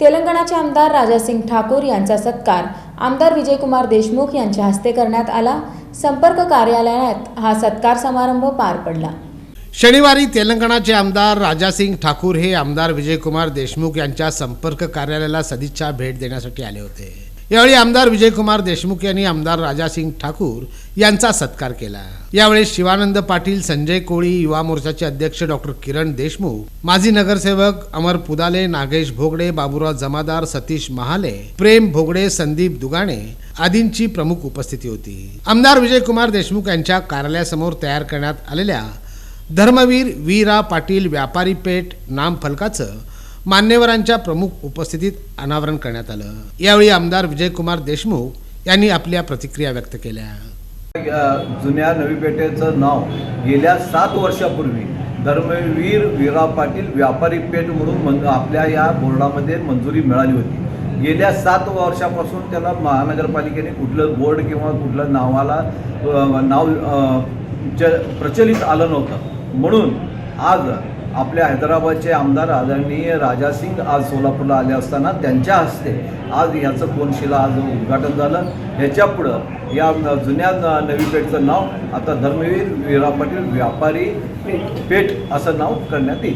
तेलंगणाचे आमदार राजासिंग ठाकूर यांचा सत्कार आमदार विजयकुमार देशमुख यांच्या हस्ते करण्यात आला. संपर्क कार्यालयात हा सत्कार समारंभ पार पडला. शनिवारी तेलंगणाचे आमदार राजासिंग ठाकूर हे आमदार विजयकुमार देशमुख यांच्या संपर्क कार्यालयाला सदिच्छा भेट देण्यासाठी आले होते. यावेळी आमदार विजयकुमार देशमुख यांनी आमदार राजासिंग ठाकूर यांचा सत्कार केला. यावेळी शिवानंद पाटील संजय कोळी युवा मोर्चाचे अध्यक्ष डॉक्टर किरण देशमुख माजी नगरसेवक अमर पुदाले नागेश भोगडे बाबुराव जमादार सतीश महाले प्रेम भोगडे संदीप दुगाणे आदींची प्रमुख उपस्थिती होती. आमदार विजयकुमार देशमुख यांच्या कार्यालयासमोर तयार करण्यात आलेल्या धर्मवीर वीरा पाटील व्यापारी पेठ नामफलकाचं मान्यवरांच्या प्रमुख उपस्थितीत अनावरण करण्यात आलं. यावेळी आमदार विजयकुमार देशमुख यांनी आपल्या प्रतिक्रिया व्यक्त केल्या. जुन्या नवी पेठेचं नाव गेल्या सात वर्षापूर्वी धर्मवीर वीरा पाटील व्यापारी पेठ म्हणून मन आपल्या या बोर्डामध्ये मंजुरी मिळाली होती. गेल्या सात वर्षापासून त्याला महानगरपालिकेने कुठलं बोर्ड किंवा कुठलं नावाला नाव च प्रचलित आलं नव्हतं. म्हणून आज आपल्या हैदराबादचे आमदार आदरणीय राजासिंग आज सोलापूरला आले असताना त्यांच्या हस्ते आज याचं कोनशिला आज उद्घाटन झालं. ह्याच्यापुढं या जुन्या नवीपेठचं नवी पेठचं नाव आता धर्मवीर वीरा पाटील व्यापारी पेठ असं नाव करण्यात येईल.